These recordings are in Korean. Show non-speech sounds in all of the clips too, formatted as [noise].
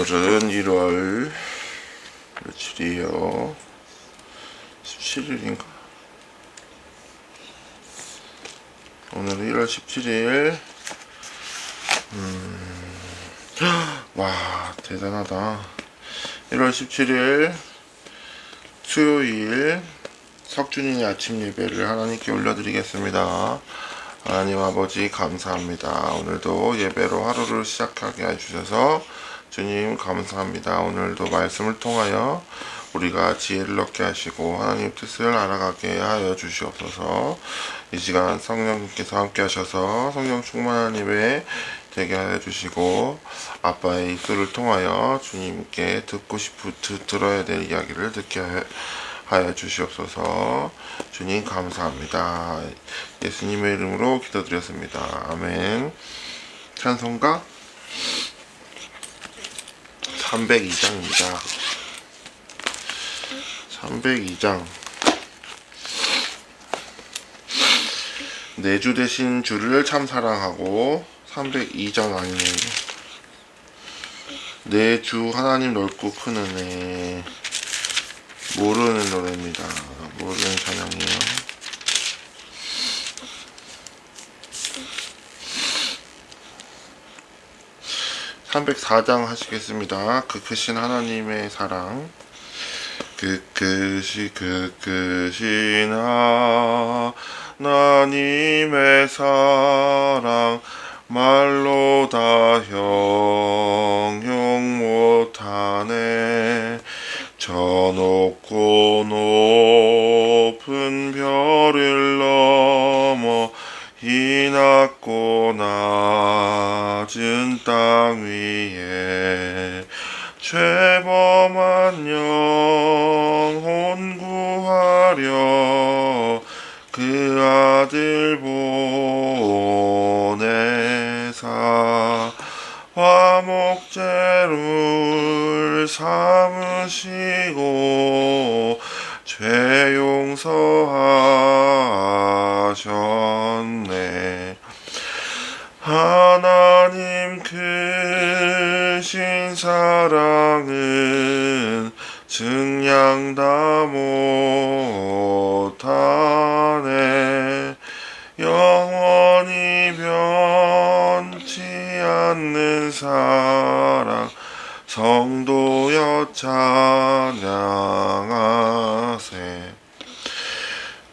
오늘은 1월 며칠이에요? 17일인가? 오늘은 1월 17일. 음, 와, 대단하다. 1월 17일 수요일 석준이의 아침 예배를 하나님께 올려드리겠습니다. 하나님 아버지 감사합니다. 오늘도 예배로 하루를 시작하게 해주셔서 주님 감사합니다. 오늘도 말씀을 통하여 우리가 지혜를 얻게 하시고 하나님 뜻을 알아가게 하여 주시옵소서. 이 시간 성령님께서 함께 하셔서 성령 충만한 예배 되게 하여 주시고 아빠의 입술을 통하여 주님께 듣고 싶은 드, 들어야 될 이야기를 듣게 하여 주시옵소서. 주님 감사합니다. 예수님의 이름으로 기도드렸습니다. 아멘. 찬송가 302장입니다. 302장. 내주 대신 주를 참 사랑하고 302장 아니네. 내주 하나님 넓고 큰 은혜. 모르는 노래입니다. 모르는 찬양이에요. (304장) 하시겠습니다. 그 크신 하나님의 사랑. 그 크시 그 크신 하나님의 사랑. 말로 다 형용 못하네. 저 높고 높은 별을 낮고 낮은 땅 위에 죄범한 영혼 구하려 그 아들 보내사 화목제를 삼으시고 죄 용서하셨네 하나님 크신 사랑은 증량 다 못하네. 영원히 변치 않는 사랑 성도여 찬양하세.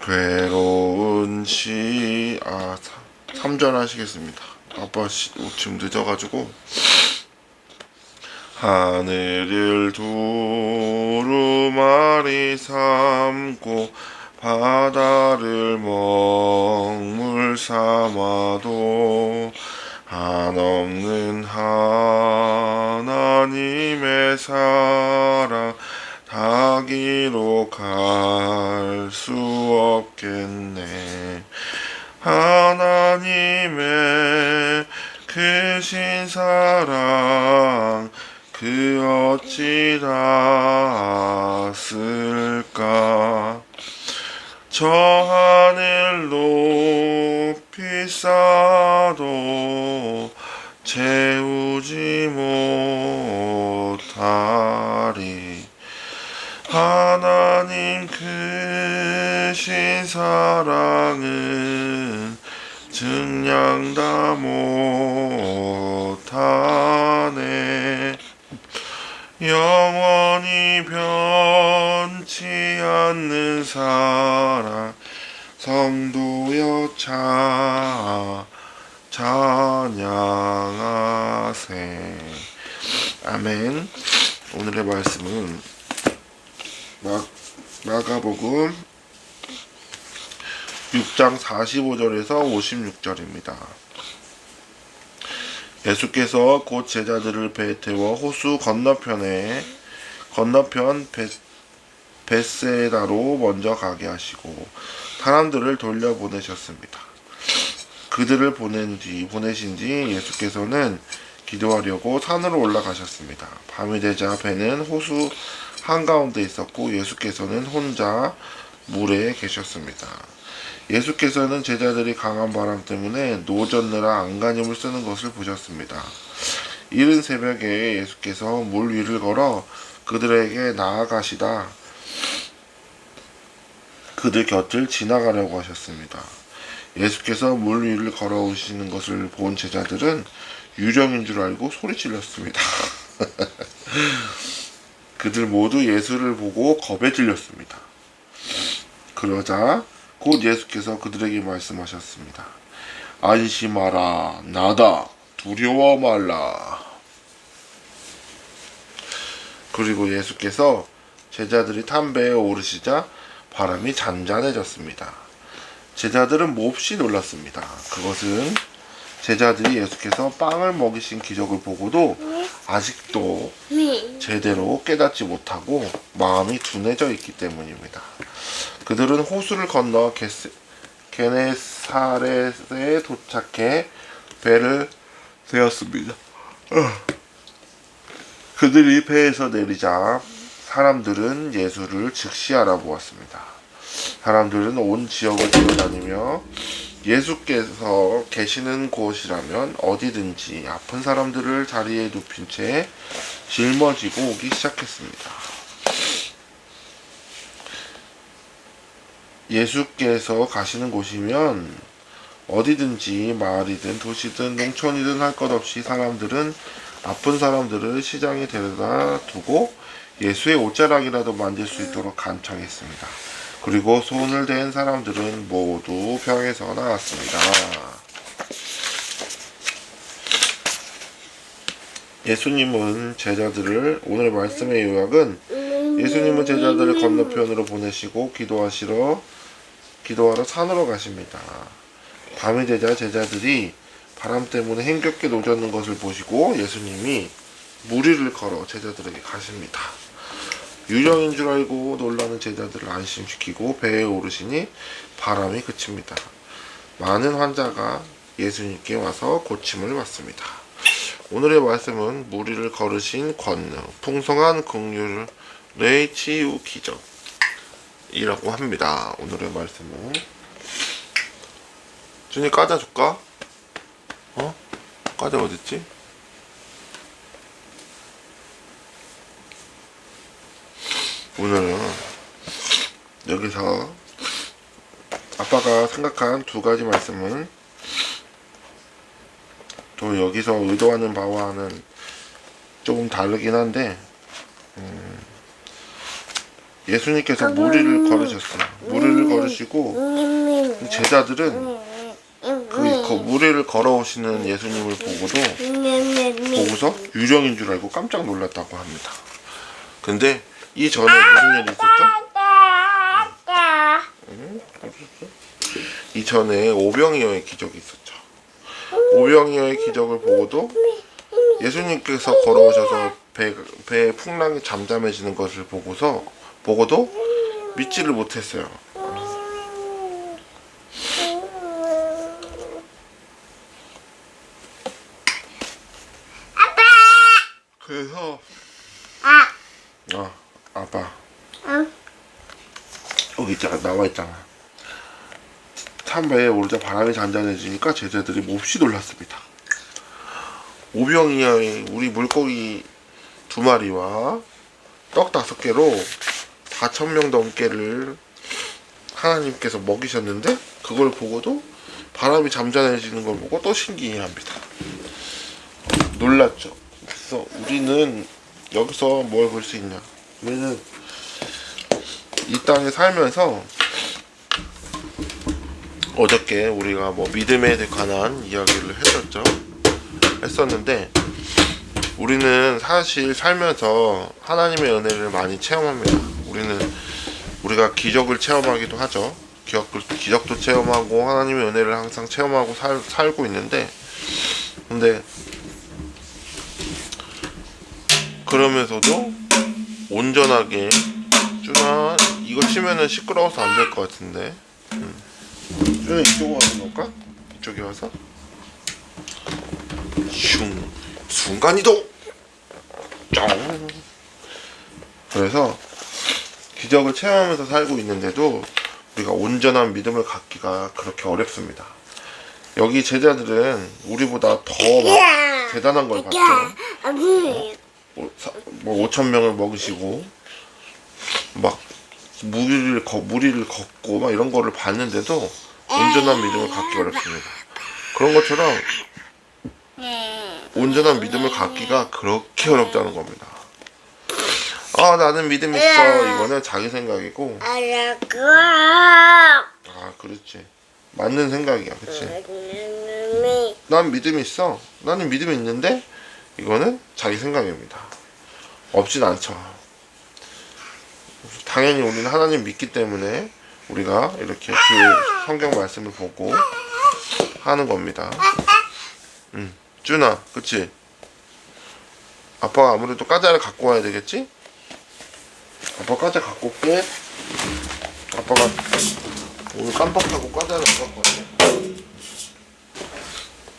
괴로운 시, 아, 3절 하시겠습니다. 아빠 시, 지금 늦어가지고. 하늘을 두루마리 삼고 바다를 먹물 삼아도 한없는 하나님의 사랑 다 기록할 수 없겠네 하나님의 크신 사랑 그 어찌 닿았을까? 저 하늘 높이 쌓아도 채우지 못하리. 하나님 크신 사랑은 증량 다 못하네. 영원히 변치 않는 사랑 성도여 차 찬양하세. 아멘. 오늘의 말씀은 마, 마가복음 6장 45절에서 56절입니다. 예수께서 곧 제자들을 배에 태워 호수 건너편에 건너편 베, 베세다로 먼저 가게 하시고 사람들을 돌려보내셨습니다. 그들을 보낸 뒤 보내신 뒤 예수께서는 기도하려고 산으로 올라가셨습니다. 밤이 되자 배는 호수 한가운데 있었고 예수께서는 혼자 물에 계셨습니다. 예수께서는 제자들이 강한 바람 때문에 노젓느라 안간힘을 쓰는 것을 보셨습니다. 이른 새벽에 예수께서 물 위를 걸어 그들에게 나아가시다. 그들 곁을 지나가려고 하셨습니다. 예수께서 물 위를 걸어오시는 것을 본 제자들은 유령인 줄 알고 소리 질렀습니다. [laughs] 그들 모두 예수를 보고 겁에 질렸습니다. 그러자 곧 예수께서 그들에게 말씀하셨습니다. 안심하라, 나다, 두려워 말라. 그리고 예수께서 제자들이 탄 배에 오르시자 바람이 잔잔해졌습니다. 제자들은 몹시 놀랐습니다. 그것은 제자들이 예수께서 빵을 먹이신 기적을 보고도 아직도 제대로 깨닫지 못하고 마음이 둔해져 있기 때문입니다. 그들은 호수를 건너 게스, 게네사렛에 도착해 배를 세웠습니다. [clears throat] 그들이 배에서 내리자 사람들은 예수를 즉시 알아보았습니다. 사람들은 온 지역을 돌아다니며 예수께서 계시는 곳이라면 어디든지 아픈 사람들을 자리에 눕힌 채 짊어지고 오기 시작했습니다. 예수께서 가시는 곳이면 어디든지 마을이든 도시든 농촌이든 할 것 없이 사람들은 아픈 사람들을 시장에 데려다 두고 예수의 옷자락이라도 만질 수 있도록 간청했습니다. 그리고 손을 댄 사람들은 모두 병에서 나았습니다. 예수님은 제자들을 오늘 말씀의 요약은 예수님은 제자들을 건너편으로 보내시고 기도하시러 기도하러 산으로 가십니다. 밤이 되자 제자들이 바람 때문에 힘겹게 노젓는 것을 보시고 예수님이 무리를 걸어 제자들에게 가십니다. 유령인 줄 알고 놀라는 제자들을 안심시키고 배에 오르시니 바람이 그칩니다. 많은 환자가 예수님께 와서 고침을 받습니다. 오늘의 말씀은 무리를 걸으신 권능, 풍성한 긍휼의 치유 기적이라고 합니다. 오늘의 말씀은 준이 까자 줄까? 어? 까자 어딨지? 오늘은 여기서 아빠가 생각한 두 가지 말씀은 또 여기서 의도하는 바와는 조금 다르긴 한데 음, 예수님께서 무리를 걸으셨어요. 무리를 걸으시고 제자들은 그, 그 무리를 걸어오시는 예수님을 보고도 보고서 유령인 줄 알고 깜짝 놀랐다고 합니다. 근데 이 전에 무슨 일이 있었죠? 이 전에 오병이어의 기적이 있었죠. 오병이어의 기적을 보고도 예수님께서 걸어오셔서 배, 배의 풍랑이 잠잠해지는 것을 보고서 보고도 믿지를 못했어요. 그래서 아 아 빠 여기 있잖아. 나와 있잖아. 참배에 오르자 바람이 잔잔해지니까 제자들이 몹시 놀랐습니다. 오병이어의 우리 물고기 두 마리와 떡 다섯 개로 4천 명 넘게를 하나님께서 먹이셨는데 그걸 보고도 바람이 잠잠해지는 걸 보고 또 신기해합니다. 놀랐죠. 그래서 우리는 여기서 뭘 볼 수 있냐 우리는 이 땅에 살면서 어저께 우리가 뭐 믿음에 관한 이야기를 했었죠. 했었는데 우리는 사실 살면서 하나님의 은혜를 많이 체험합니다. 우리는 우리가 기적을 체험하기도 하죠. 기적도, 기적도 체험하고 하나님의 은혜를 항상 체험하고 살, 살고 있는데 근데 그러면서도 온전하게 준아 이거 치면은 시끄러워서 안 될 것 같은데. 음. 준아 이쪽으로 와서 놓을까? 이쪽에 와서? 슝. 순간이동! 짱 그래서 기적을 체험하면서 살고 있는데도 우리가 온전한 믿음을 갖기가 그렇게 어렵습니다. 여기 제자들은 우리보다 더막 대단한 걸 봤죠. 아니, 뭐, 사- 뭐 5천 명을 먹으시고 막 무리를 걷 무리를 걷고 막 이런 거를 봤는데도 온전한 믿음을 갖기 어렵습니다. 그런 것처럼 온전한 믿음을 갖기가 그렇게 어렵다는 겁니다. 아 나는 믿음 있어 이거는 자기 생각이고. 아 그렇지 맞는 생각이야 그렇지 음. 난 믿음이 있어 나는 믿음이 있는데 이거는 자기 생각입니다. 없진 않죠. 당연히 우리는 하나님 믿기 때문에 우리가 이렇게 그 성경 말씀을 보고 하는 겁니다. 응 준아 그치? 아빠가 아무래도 과자를 갖고 와야 되겠지? 아빠 과자 갖고 올게. 아빠가 오늘 깜빡하고 과자를 왔네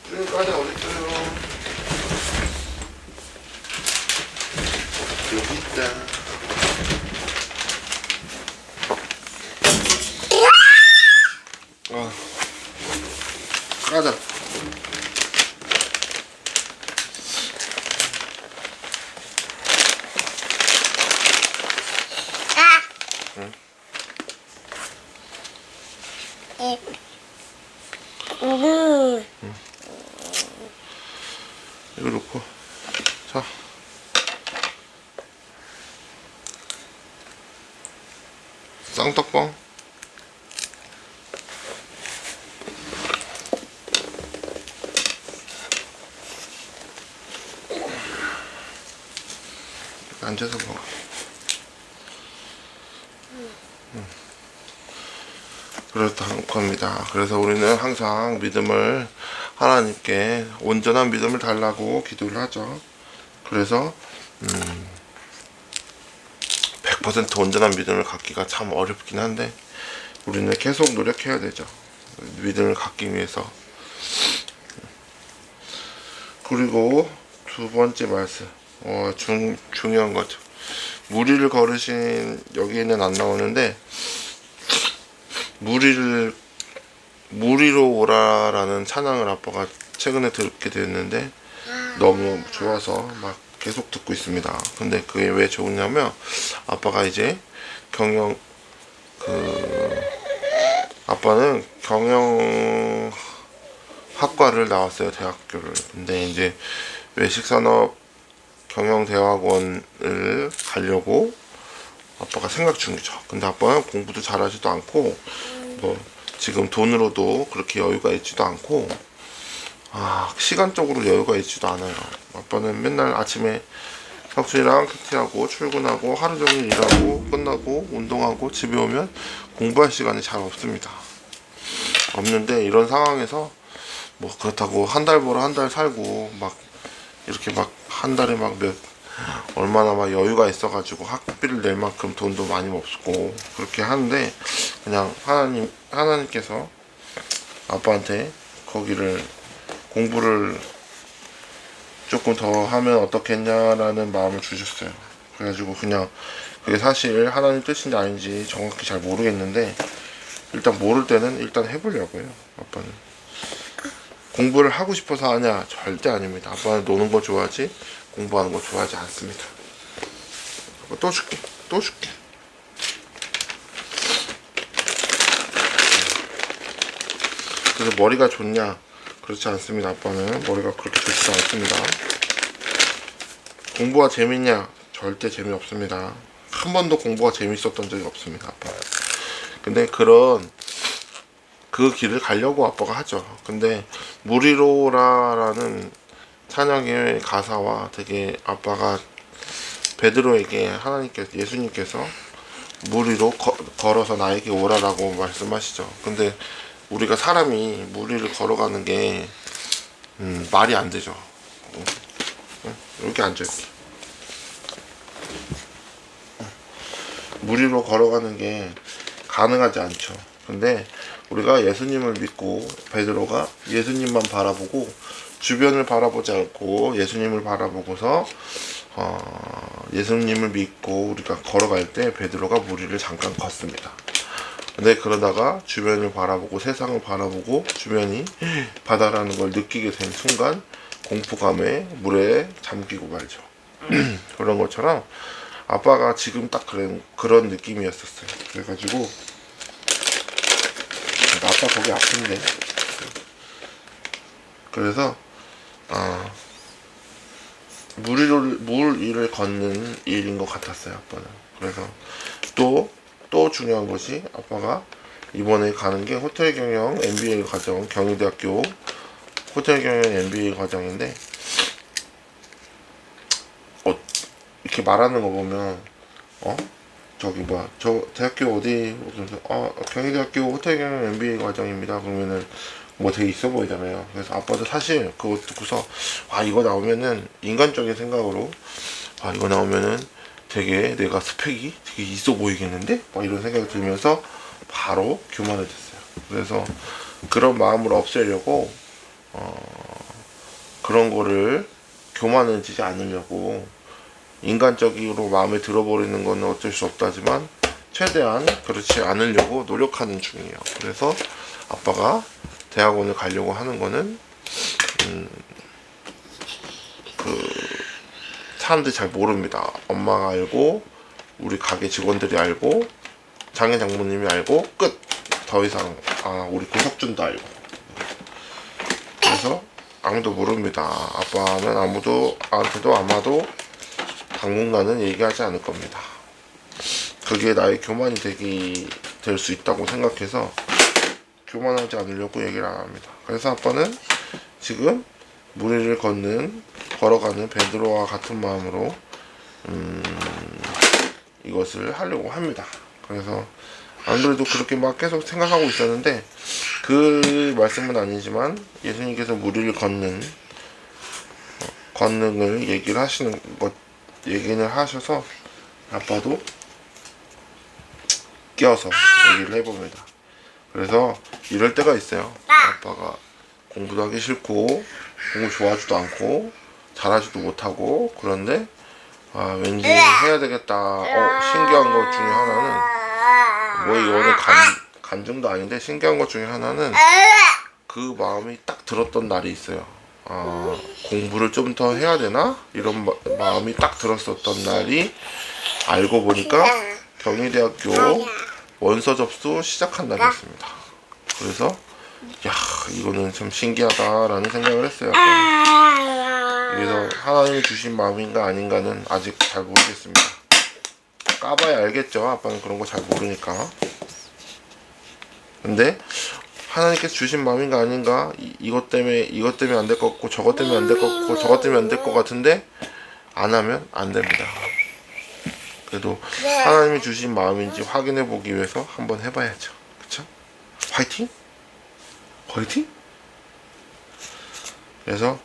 준이 과자 어딨어요 여기 있다 아 과자 음. 이거 놓고 자 쌍떡빵 앉아서 먹어 음. 그렇다는 겁니다. 그래서 우리는 항상 믿음을 하나님께 온전한 믿음을 달라고 기도를 하죠. 그래서 음, 100% 온전한 믿음을 갖기가 참 어렵긴 한데 우리는 계속 노력해야 되죠. 믿음을 갖기 위해서. 그리고 두 번째 말씀, 어, 중, 중요한 거죠. 무리를 걸으신 여기에는 안 나오는데 무리를 무리로 오라라는 찬양을 아빠가 최근에 듣게 됐는데 너무 좋아서 막 계속 듣고 있습니다. 근데 그게 왜 좋으냐면 아빠가 이제 경영 그 아빠는 경영 학과를 나왔어요 대학교를. 근데 이제 외식산업 경영대학원을 가려고 아빠가 생각 중이죠. 근데 아빠는 공부도 잘하지도 않고 뭐 지금 돈으로도 그렇게 여유가 있지도 않고 아 시간적으로 여유가 있지도 않아요. 아빠는 맨날 아침에 석순이랑 큐티하고 출근하고 하루 종일 일하고 끝나고 운동하고 집에 오면 공부할 시간이 잘 없습니다. 없는데 이런 상황에서 뭐 그렇다고 한 달 벌어 한 달 살고 막 이렇게 막 한 달에 막 몇 얼마나 막 여유가 있어가지고 학비를 낼 만큼 돈도 많이 없고 그렇게 하는데 그냥 하나님 하나님께서 아빠한테 거기를 공부를 조금 더 하면 어떻겠냐라는 마음을 주셨어요. 그래가지고 그냥 그게 사실 하나님 뜻인지 아닌지 정확히 잘 모르겠는데 일단 모를 때는 일단 해보려고요. 아빠는 공부를 하고 싶어서 하냐 절대 아닙니다. 아빠는 노는 거 좋아하지 공부하는 거 좋아하지 않습니다. 또 줄게, 또 줄게. 그래서 머리가 좋냐? 그렇지 않습니다. 아빠는 머리가 그렇게 좋지도 않습니다. 공부가 재밌냐? 절대 재미없습니다. 한 번도 공부가 재밌었던 적이 없습니다. 아빠. 근데 그런 그 길을 가려고 아빠가 하죠. 근데 무리로라라는 찬양의 가사와 되게 아빠가 베드로에게 하나님께서 예수님께서 무리로 거- 걸어서 나에게 오라라고 말씀하시죠. 근데 우리가 사람이 무리를 걸어가는 게 음, 말이 안 되죠. 여기 앉아 이렇게. 무리로 걸어가는 게 가능하지 않죠. 근데 우리가 예수님을 믿고 베드로가 예수님만 바라보고 주변을 바라보지 않고 예수님을 바라보고서 어, 예수님을 믿고 우리가 걸어갈 때 베드로가 무리를 잠깐 걷습니다. 근데 그러다가 주변을 바라보고 세상을 바라보고 주변이 바다라는 걸 느끼게 된 순간 공포감에 물에 잠기고 말죠. [clears throat] 그런 것처럼 아빠가 지금 딱 그런 그런 느낌이었었어요. 그래가지고 아빠 거기 아픈데 그래서 아물 위를 물 위를 걷는 일인 것 같았어요 아빠는. 그래서 또또 중요한 것이 아빠가 이번에 가는 게 호텔 경영 MBA 과정 경희대학교 호텔 경영 MBA 과정인데 어 이렇게 말하는 거 보면 어 저기 뭐야 저 대학교 어디 아 경희대학교 호텔 경영 MBA 과정입니다. 그러면은 뭐 되게 있어 보이잖아요. 그래서 아빠도 사실 그거 듣고서 아 이거 나오면은 인간적인 생각으로 아 이거 나오면은 되게 내가 스펙이 되게 있어 보이겠는데? 막 이런 생각이 들면서 바로 교만해졌어요. 그래서 그런 마음을 없애려고 어 그런 거를 교만해지지 않으려고 인간적으로 마음에 들어버리는 거는 어쩔 수 없다지만 최대한 그렇지 않으려고 노력하는 중이에요. 그래서 아빠가 대학원을 가려고 하는 거는 음, 그 사람들이 잘 모릅니다. 엄마가 알고 우리 가게 직원들이 알고 장애 장모님이 알고 끝. 더 이상 아 우리 고석준도 알고. 그래서 아무도 모릅니다. 아빠는 아무도 나한테도 아마도 당분간은 얘기하지 않을 겁니다. 그게 나의 교만이 되기 될 수 있다고 생각해서 교만하지 않으려고 얘기를 안 합니다. 그래서 아빠는 지금 물 위를 걷는 걸어가는 베드로와 같은 마음으로 음, 이것을 하려고 합니다. 그래서 안 그래도 그렇게 막 계속 생각하고 있었는데 그 말씀은 아니지만 예수님께서 물 위를 걷는 어, 권능을 얘기를 하시는 것 얘기를 하셔서 아빠도 끼어서 얘기를 해봅니다. 그래서 이럴 때가 있어요. 아빠가 공부도 하기 싫고 공부 좋아하지도 않고 잘하지도 못하고 그런데 아 왠지 해야 되겠다. 어 신기한 것 중에 하나는 뭐 이거는 간 간증도 아닌데 신기한 것 중에 하나는 그 마음이 딱 들었던 날이 있어요. 아, 공부를 좀 더 해야 되나? 이런 마, 마음이 딱 들었었던 날이 알고 보니까 경희대학교 원서 접수 시작한 날이었습니다. 그래서 야 이거는 참 신기하다라는 생각을 했어요. 그래서 하나님이 주신 마음인가 아닌가는 아직 잘 모르겠습니다. 까봐야 알겠죠. 아빠는 그런 거 잘 모르니까. 근데 하나님께서 주신 마음인가 아닌가 이, 이것 때문에 이것 때문에 안 될 것 같고 저것 때문에 안 될 것 같고 저것 때문에 안 될 것 같은데 안 하면 안 됩니다. 그래도 하나님이 주신 마음인지 확인해 보기 위해서 한번 해봐야죠. 그쵸? 화이팅! 화이팅! 그래서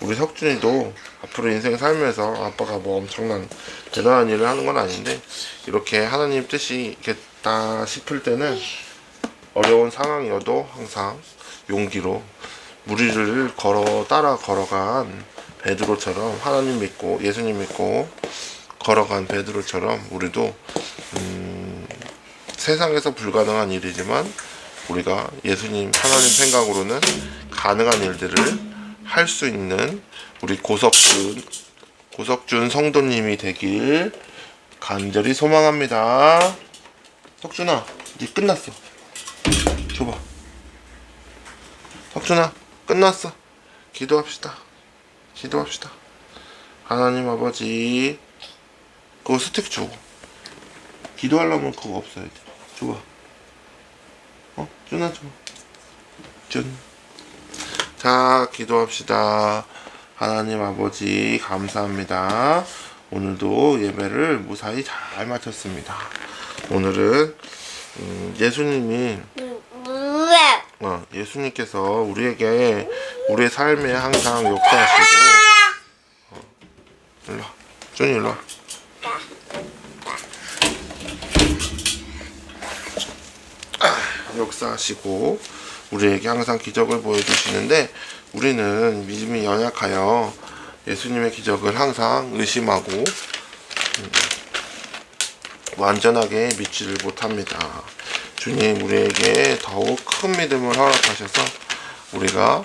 우리 석준이도 앞으로 인생 살면서 아빠가 뭐 엄청난 대단한 일을 하는 건 아닌데 이렇게 하나님 뜻이 있겠다 싶을 때는 어려운 상황이어도 항상 용기로 무리를 걸어 따라 걸어간 베드로처럼 하나님 믿고 예수님 믿고 걸어간 베드로처럼 우리도 음, 세상에서 불가능한 일이지만 우리가 예수님 하나님 생각으로는 가능한 일들을 할 수 있는 우리 고석준 고석준 성도님이 되길 간절히 소망합니다. 석준아, 이제 끝났어. 줘봐. 석준아, 끝났어. 기도합시다. 기도합시다. 하나님 아버지, 그거 스틱 줘. 기도하려면 그거 없어야 돼. 줘봐. 어? 준아 줘. 준. 자, 기도합시다. 하나님 아버지, 감사합니다. 오늘도 예배를 무사히 잘 마쳤습니다. 오늘은 음, 예수님이? 어, 예수님께서 우리에게 우리의 삶에 항상 역사하시고 어, 일로 와. 준이 일로 역사하시고 우리에게 항상 기적을 보여주시는데 우리는 믿음이 연약하여 예수님의 기적을 항상 의심하고 음, 완전하게 믿지를 못합니다. 주님 우리에게 더욱 큰 믿음을 허락하셔서 우리가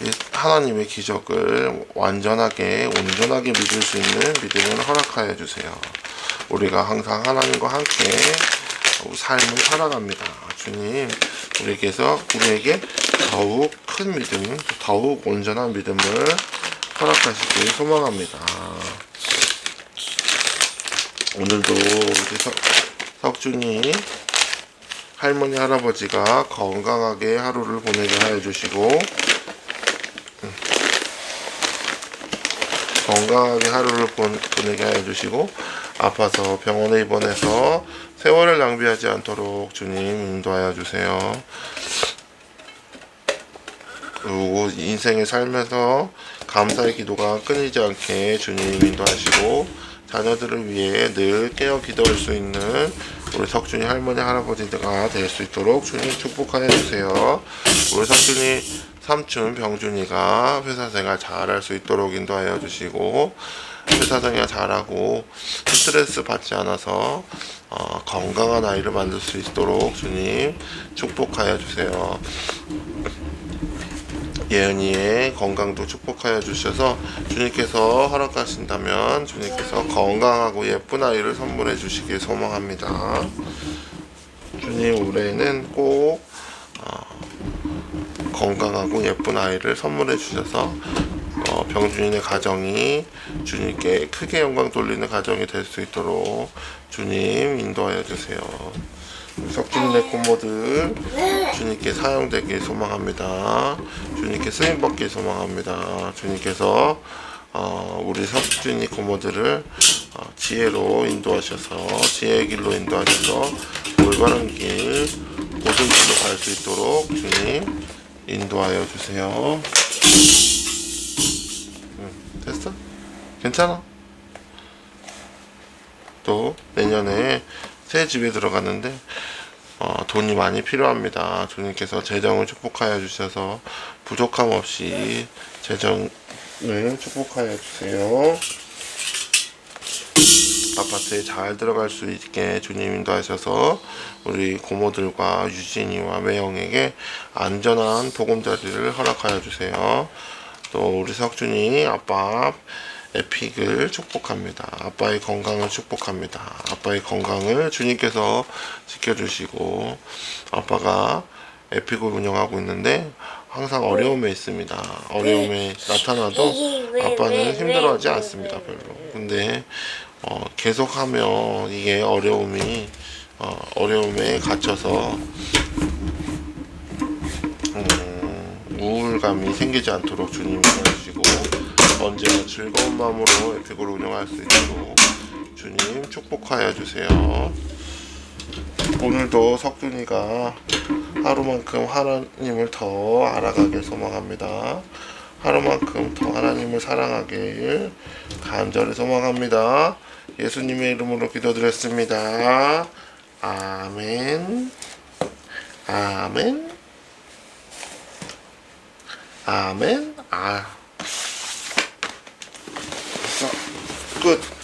이 하나님의 기적을 완전하게 온전하게 믿을 수 있는 믿음을 허락하여 주세요. 우리가 항상 하나님과 함께 삶을 살아갑니다. 주님, 우리께서 우리에게 더욱 큰 믿음, 더욱 온전한 믿음을 허락하시길 소망합니다. 오늘도 우리 석, 석준이 할머니 할아버지가 건강하게 하루를 보내게 하여 주시고 음, 건강하게 하루를 본- 보내게 하여 주시고 아파서 병원에 입원해서 세월을 낭비하지 않도록 주님 인도하여 주세요. 그리고 인생을 살면서 감사의 기도가 끊이지 않게 주님 인도하시고 자녀들을 위해 늘 깨어 기도할 수 있는 우리 석준이 할머니 할아버지가 될 수 있도록 주님 축복하여 주세요. 우리 석준이 삼촌 병준이가 회사 생활 잘할 수 있도록 인도하여 주시고 회사 생활 잘하고 스트레스 받지 않아서 어, 건강한 아이를 만들 수 있도록 주님 축복하여 주세요. 예은이의 건강도 축복하여 주셔서 주님께서 허락하신다면 주님께서 건강하고 예쁜 아이를 선물해 주시길 소망합니다. 주님 올해는 꼭 어, 건강하고 예쁜 아이를 선물해 주셔서 어, 병준이의 가정이 주님께 크게 영광 돌리는 가정이 될 수 있도록 주님 인도하여 주세요. 석준이네 고모들 주님께 사용되길 소망합니다. 주님께 쓰임 받길 소망합니다. 주님께서 어, 우리 석준이 고모들을 어, 지혜로 인도하셔서 지혜의 길로 인도하셔서 올바른 길 고든 길로 갈 수 있도록 주님 인도하여 주세요. 응, 됐어? 괜찮아? 또 내년에 새 집에 들어가는데 어, 돈이 많이 필요합니다. 주님께서 재정을 축복하여 주셔서 부족함 없이 재정을 축복하여 주세요. 아파트에 잘 들어갈 수 있게 주님 인도하셔서 우리 고모들과 유진이와 매영에게 안전한 보금자리를 허락하여 주세요. 또 우리 석준이 아빠 에픽을 축복합니다. 아빠의 건강을 축복합니다. 아빠의 건강을 주님께서 지켜주시고 아빠가 에픽을 운영하고 있는데 항상 어려움에 있습니다. 어려움에 나타나도 아빠는 힘들어하지 않습니다. 별로. 근데 어, 계속하면 이게 어려움이 어, 어려움에 갇혀서 음, 우울감이 생기지 않도록 주님이 도와주시고 언제나 즐거운 마음으로 에픽을 운영할 수 있도록 주님 축복하여 주세요. 오늘도 석준이가 하루만큼 하나님을 더 알아가길 소망합니다. 하루만큼 더 하나님을 사랑하길 간절히 소망합니다. 예수님의 이름으로 기도드렸습니다. 아멘. 아멘. 아멘. 아. 자, 끝.